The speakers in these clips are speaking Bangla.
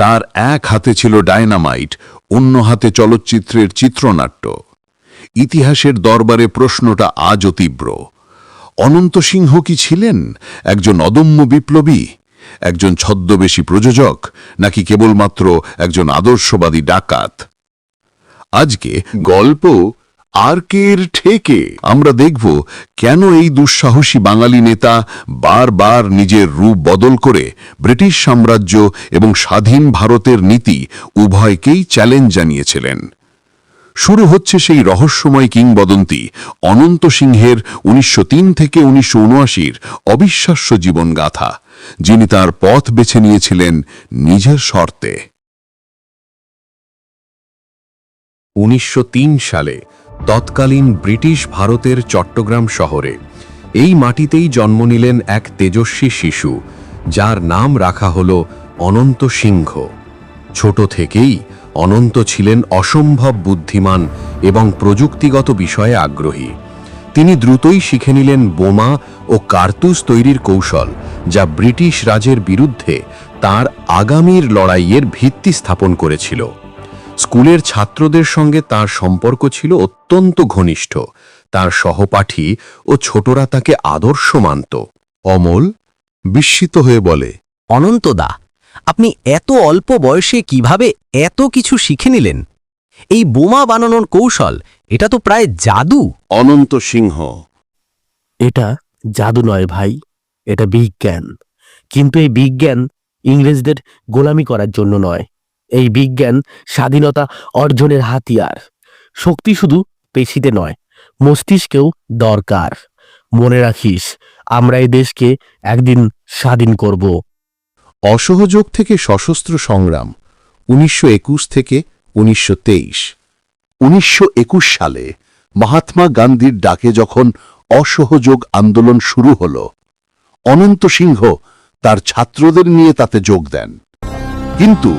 তার এক হাতে ছিল ডায়নামাইট, অন্য হাতে চলচ্চিত্রের চিত্রনাট্য। ইতিহাসের দরবারে প্রশ্নটা আজও তীব্র। অনন্ত সিংহ কি ছিলেন? একজন অদম্য বিপ্লবী? একজন ছদ্মবেশী প্রযোজক? নাকি কেবলমাত্র একজন আদর্শবাদী ডাকাত? আজকে গল্প আর কের ঠেকে আমরা দেখব কেন এই দুঃসাহসী বাঙালি নেতা বারবার নিজের রূপ বদল করে ব্রিটিশ সাম্রাজ্য এবং স্বাধীন ভারতের নীতি উভয়কেই চ্যালেঞ্জ জানিয়েছিলেন। শুরু হচ্ছে সেই রহস্যময় কিংবদন্তি অনন্ত সিংহের উনিশশো তিন থেকে উনিশশো অবিশ্বাস্য জীবনগাথা, যিনি তার পথ বেছে নিয়েছিলেন নিজের শর্তে। উনিশশো তিন সালে তৎকালীন ব্রিটিশ ভারতের চট্টগ্রাম শহরে। এই মাটিতেই জন্ম নিলেন এক তেজস্বী শিশু, যার নাম রাখা হল অনন্ত সিংহ। ছোট থেকেই অনন্ত ছিলেন অসম্ভব বুদ্ধিমান এবং প্রযুক্তিগত বিষয়ে আগ্রহী। তিনি দ্রুতই শিখে নিলেন বোমা ও কার্তুস তৈরির কৌশল, যা ব্রিটিশ রাজের বিরুদ্ধে তার আগামীর লড়াইয়ের ভিত্তি স্থাপন করেছিল। স্কুলের ছাত্রদের সঙ্গে তার সম্পর্ক ছিল অত্যন্ত ঘনিষ্ঠ। তার সহপাঠী ও ছোটরা তাকে আদর্শ মানত। অমল বিস্মিত হয়ে বলে অনন্তদা আপনি এত অল্প বয়সে কীভাবে এত কিছু শিখে নিলেন? এই বোমা বানানোর কৌশল এটা তো প্রায় জাদু। অনন্ত সিংহ। এটা জাদু নয় ভাই এটা বিজ্ঞান। কিন্তু এই বিজ্ঞান ইংরেজদের গোলামি করার জন্য নয়। এই বিজ্ঞান স্বাধীনতা অর্জনের হাতিয়ার। শক্তি শুধু পেশিতে নয়, মস্তিষ্কেও দরকার। মনে রাখিস, আমরা এই দেশকে একদিন স্বাধীন করব। অসহযোগ থেকে সশস্ত্র সংগ্রাম, উনিশশো একুশ থেকে উনিশশো উনিশশো সালে মহাত্মা গান্ধীর ডাকে যখন অসহযোগ আন্দোলন শুরু হল, অনন্ত সিংহ তার ছাত্রদের নিয়ে তাতে যোগ দেন। কিন্তু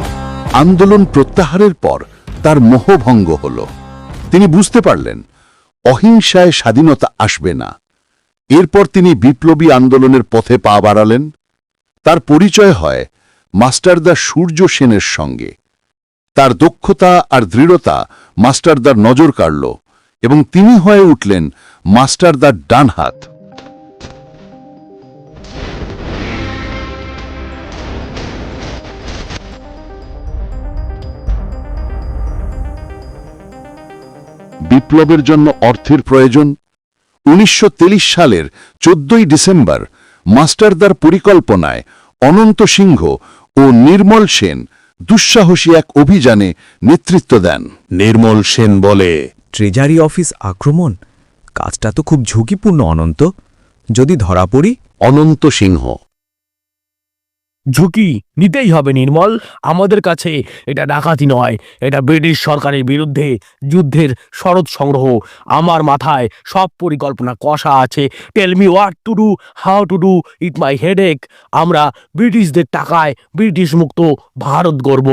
আন্দোলন প্রত্যাহারের পর তার মোহভঙ্গ হল। তিনি বুঝতে পারলেন, অহিংসায় স্বাধীনতা আসবে না। এরপর তিনি বিপ্লবী আন্দোলনের পথে পা বাড়ালেন। তার পরিচয় হয় মাস্টারদা সূর্য সেনের সঙ্গে। তার দক্ষতা আর দৃঢ়তা মাস্টারদার নজর কাড়ল এবং তিনি হয়ে উঠলেন মাস্টারদার ডান হাত বিপ্লবের জন্য অর্থের প্রয়োজন উনিশশো সালের চোদ্দই ডিসেম্বর মাস্টারদার পরিকল্পনায় অনন্ত সিংহ ও নির্মল সেন দুঃসাহসী এক অভিযানে নেতৃত্ব দেন। নির্মল সেন বলে ট্রেজারি অফিস আক্রমণ? কাজটা তো খুব ঝুঁকিপূর্ণ অনন্ত। যদি ধরা পড়ি? অনন্ত সিংহ ঝুঁকি নিতেই হবে নির্মল। আমাদের কাছে এটা ডাকাতি নয়, এটা ব্রিটিশ সরকারের বিরুদ্ধে যুদ্ধের শরৎ সংগ্রহ। আমার মাথায় সব পরিকল্পনা কষা আছে। Tell me what to do how to do it my headache আমরা ব্রিটিশদের টাকায় ব্রিটিশ মুক্ত ভারত গর্ব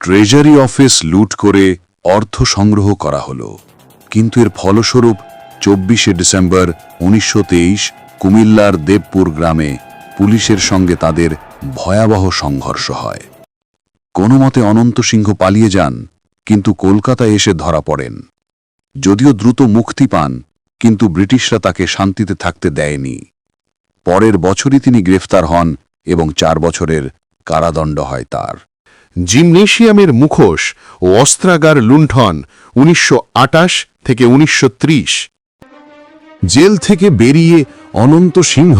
ট্রেজারি অফিস লুট করে অর্থ সংগ্রহ করা হলো। কিন্তু এর ফলস্বরূপ চব্বিশে ডিসেম্বর উনিশশো তেইশ কুমিল্লার দেবপুর গ্রামে পুলিশের সঙ্গে তাদের ভয়াবহ সংঘর্ষ হয়। কোনো মতে অনন্ত সিংহ পালিয়ে যান, কিন্তু কলকাতায় এসে ধরা পড়েন। যদিও দ্রুত মুক্তি পান, কিন্তু ব্রিটিশরা তাকে শান্তিতে থাকতে দেয়নি। পরের বছরই তিনি গ্রেফতার হন এবং চার বছরের কারাদণ্ড হয় তার। জিমনেশিয়ামের মুখোশ ও অস্ত্রাগার লুণ্ঠন উনিশশো আটাশ থেকে উনিশশো ত্রিশ। জেল থেকে বেরিয়ে অনন্ত সিংহ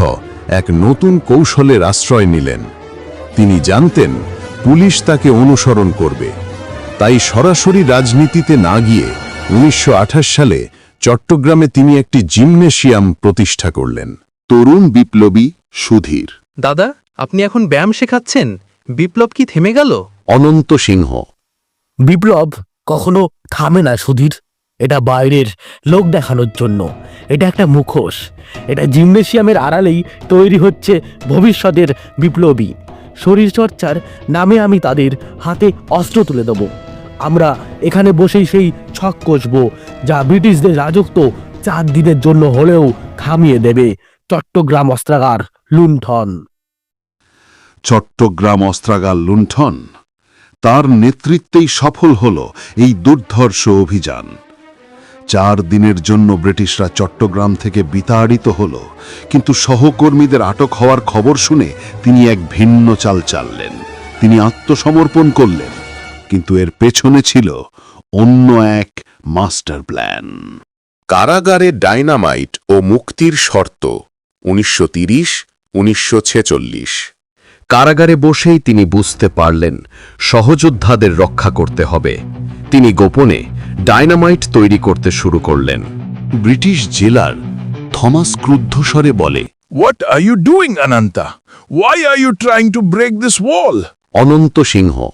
এক নতুন কৌশলের আশ্রয় নিলেন। তিনি জানতেন পুলিশ তাকে অনুসরণ করবে। তাই সরাসরি রাজনীতিতে না গিয়ে উনিশশো আঠাশ সালে চট্টগ্রামে তিনি একটি জিমনেশিয়াম প্রতিষ্ঠা করলেন। তরুণ বিপ্লবী সুধীর। দাদা আপনি এখন ব্যায়াম শেখাচ্ছেন? বিপ্লব কি থেমে গেল? অনন্ত সিংহ। বিপ্লব কখনো থামে না সুধীর। এটা বাইরের লোক দেখানোর জন্য। এটা একটা মুখোশ। এটা জিমনেশিয়ামের আড়ালেই তৈরি হচ্ছে ভবিষ্যতের বিপ্লবী। শরীরচর্চার নামে আমি তাদের হাতে অস্ত্র তুলে দেব। আমরা এখানে বসেই সেই ছক কষব, যা ব্রিটিশদের রাজত্ব চার দিনের জন্য হলেও থামিয়ে দেবে। চট্টগ্রাম অস্ত্রাগার, লুণ্ঠন। চট্টগ্রাম অস্ত্রাগার, লুণ্ঠন? তার নেতৃত্বেই সফল হল এই দুর্ধর্ষ অভিযান। চার দিনের জন্য ব্রিটিশরা চট্টগ্রাম থেকে বিতাড়িত হল, কিন্তু সহকর্মীদের আটক হওয়ার খবর শুনে তিনি এক ভিন্ন চাল চাললেন। তিনি আত্মসমর্পণ করলেন, কিন্তু এর পেছনে ছিল অন্য এক মাস্টার প্ল্যান। কারাগারে ডাইনামাইট ও মুক্তির শর্ত, উনিশশো তিরিশ, উনিশশো ছেচল্লিশ। কারাগারে বসেই তিনি বুঝতে পারলেন, সহযোদ্ধাদের রক্ষা করতে হবে। তিনি গোপনে ডায়নামাইট তৈরি করতে শুরু করলেন। ব্রিটিশ জেলার থমাস ক্রুদ্ধস্বরে বলে What are you doing, Ananta? Why are you trying to break this wall? অনন্ত সিংহ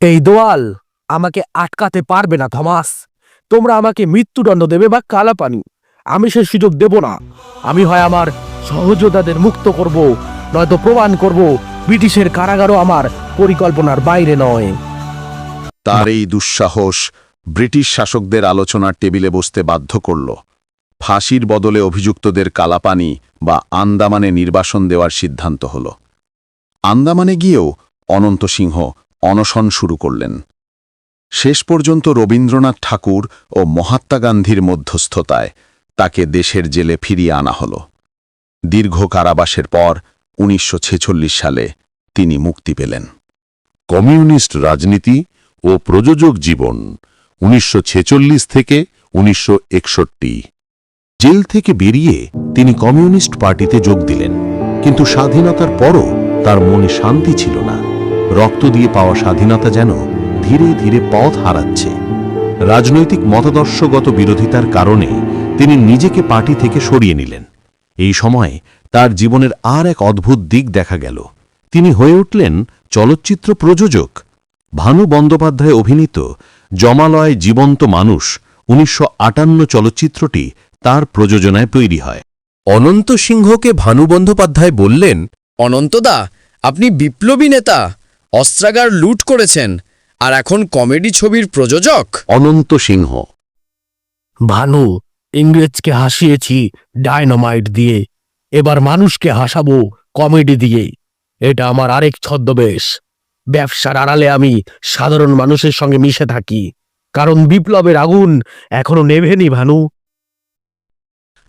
এই দোয়াল আমাকে আটকাতে পারবে না থমাস। তোমরা আমাকে মৃত্যুদণ্ড দেবে বা কালাপানি। আমি সে সুযোগ দেব না। আমি হয় আমার সহযোদ্ধাদের মুক্ত করব নয়তো প্রমাণ করব ব্রিটিশের কারাগারও আমার পরিকল্পনার বাইরে নয়। তার এই দুঃসাহস ব্রিটিশ শাসকদের আলোচনার টেবিলে বসতে বাধ্য করল। ফাঁসির বদলে অভিযুক্তদের কালাপানি বা আন্দামানে নির্বাসন দেওয়ার সিদ্ধান্ত হল। আন্দামানে গিয়েও অনন্ত সিংহ অনশন শুরু করলেন। শেষ পর্যন্ত রবীন্দ্রনাথ ঠাকুর ও মহাত্মা গান্ধীর মধ্যস্থতায় তাকে দেশের জেলে ফিরিয়ে আনা হল। দীর্ঘ কারাবাসের পর উনিশশো ছেচল্লিশ সালে তিনি মুক্তি পেলেন। কমিউনিস্ট রাজনীতি ও প্রযোজক জীবন উনিশশো ছেচল্লিশ থেকে উনিশশো একষট্টি। জেল থেকে বেরিয়ে তিনি কমিউনিস্ট পার্টিতে যোগ দিলেন, কিন্তু স্বাধীনতার পরও তার মনে শান্তি ছিল না। রক্ত দিয়ে পাওয়া স্বাধীনতা যেন ধীরে ধীরে পথ হারাচ্ছে। রাজনৈতিক মতাদর্শগত বিরোধিতার কারণে তিনি নিজেকে পার্টি থেকে সরিয়ে নিলেন। এই সময় তার জীবনের আর এক অদ্ভুত দিক দেখা গেল। তিনি হয়ে উঠলেন চলচ্চিত্র প্রযোজক ভানু বন্দ্যোপাধ্যায় অভিনীত জমালয় জীবন্ত মানুষ উনিশশো আটান্ন চলচ্চিত্রটি তার প্রযোজনায় তৈরি হয়। অনন্ত সিংহকে ভানু বন্দ্যোপাধ্যায় বললেন অনন্তদা আপনি বিপ্লবী নেতা অস্ত্রাগার লুট করেছেন আর এখন কমেডি ছবির প্রযোজক? অনন্ত সিংহ। ভানু ইংরেজকে হাসিয়েছি ডায়নামাইট দিয়ে এবার মানুষকে হাসাবো কমেডি দিয়ে এটা আমার আরেক ছদ্মবেশ। ব্যবসার আড়ালে আমি সাধারণ মানুষের সঙ্গে মিশে থাকি, কারণ বিপ্লবের আগুন এখনও নেভেনি ভানু।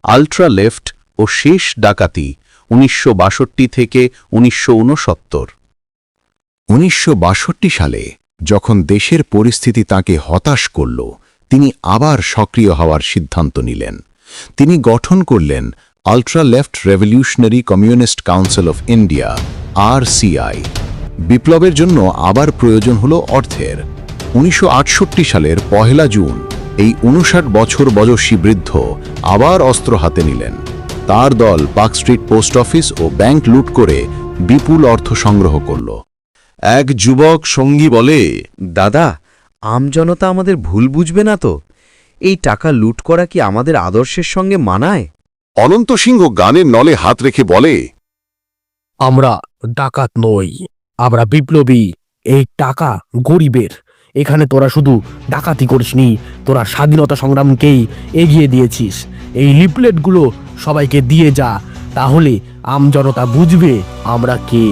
আলট্রা লেফট ও শেষ ডাকাতি উনিশশো বাষট্টি থেকে উনিশশো উনিশশো সালে যখন দেশের পরিস্থিতি তাকে হতাশ করল, তিনি আবার সক্রিয় হওয়ার সিদ্ধান্ত নিলেন। তিনি গঠন করলেন ultra left revolutionary communist council of India, RCI. বিপ্লবের জন্য আবার প্রয়োজন হল অর্থের। উনিশশো আটষট্টি সালের পহেলা জুন এই উনষাট বছর বয়সী বৃদ্ধ আবার অস্ত্র হাতে নিলেন। তার দল পার্ক স্ট্রিট পোস্ট অফিস ও ব্যাংক লুট করে বিপুল অর্থ সংগ্রহ করল। এক যুবক সঙ্গী বলে দাদা আমজনতা আমাদের ভুল বুঝবে না তো? এই টাকা লুট করা কি আমাদের আদর্শের সঙ্গে মানায়? অনন্ত সিংহ গানের নলে হাত রেখে বলে আমরা ডাকাত নই। আমরা বিপ্লবী, এই টাকা গরিবের। এখানে তোরা শুধু ডাকাতি করিসনি, তোরা স্বাধীনতা সংগ্রামকেই এগিয়ে দিয়েছিস। এই লিফলেটগুলো সবাইকে দিয়ে যা, তাহলে আমজনতা বুঝবে আমরা কে।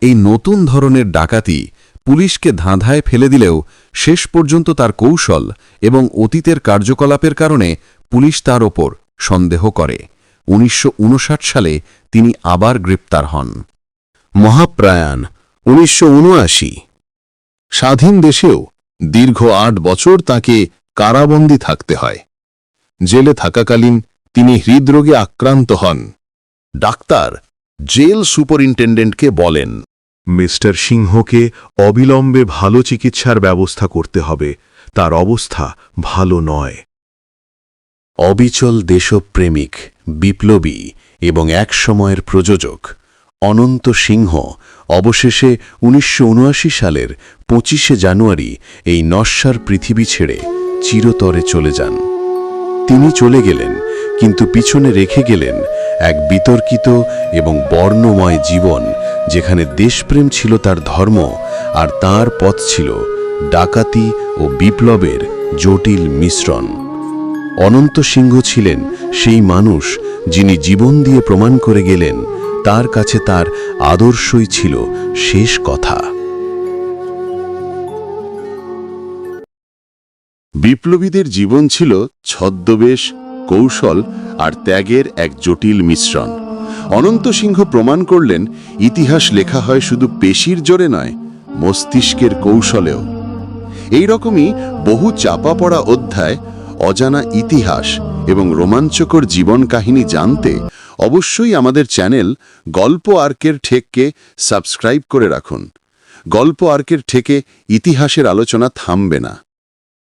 এই নতুন ধরনের ডাকাতি পুলিশকে ধাঁধায় ফেলে দিলেও শেষ পর্যন্ত তার কৌশল এবং অতীতের কার্যকলাপের কারণে পুলিশ তার ওপর সন্দেহ করে। উনিশশো উনষাট সালে তিনি আবার গ্রেপ্তার হন। মহাপ্রায়াণ, উনিশশো উনআশি। স্বাধীন দেশেও দীর্ঘ আট বছর তাকে কারাবন্দী থাকতে হয়। জেলে থাকাকালীন তিনি হৃদরোগে আক্রান্ত হন। ডাক্তার জেল সুপারিনটেন্ডেন্টকে বলেন মিস্টার সিংহকে অবিলম্বে ভালো চিকিৎসার ব্যবস্থা করতে হবে। তার অবস্থা ভালো নয়। অবিচল দেশপ্রেমিক বিপ্লবী এবং একসময়ের প্রযোজক অনন্ত সিংহ অবশেষে উনিশশো উনআশি সালের পঁচিশে জানুয়ারি এই নস্যার পৃথিবী ছেড়ে চিরতরে চলে যান। তিনি চলে গেলেন, কিন্তু পিছনে রেখে গেলেন এক বিতর্কিত এবং বর্ণময় জীবন, যেখানে দেশপ্রেম ছিল তার ধর্ম আর তার পথ ছিল ডাকাতি ও বিপ্লবের জটিল মিশ্রণ। অনন্ত সিংহ ছিলেন সেই মানুষ যিনি জীবন দিয়ে প্রমাণ করে গেলেন তার কাছে তার আদর্শই ছিল শেষ কথা। বিপ্লবীদের জীবন ছিল ছদ্মবেশ, কৌশল আর ত্যাগের এক জটিল মিশ্রণ। অনন্ত সিংহ প্রমাণ করলেন, ইতিহাস লেখা হয় শুধু পেশির জোরে নয়, মস্তিষ্কের কৌশলেও। এই রকমই বহু চাপা পড়া অধ্যায়, অজানা ইতিহাস এবং রোমাঞ্চকর জীবন কাহিনী জানতে অবশ্যই আমাদের চ্যানেল গল্প আর্কের ঠেককে সাবস্ক্রাইব করে রাখুন। গল্প আর্কের ঠেকে ইতিহাসের আলোচনা থামবে না।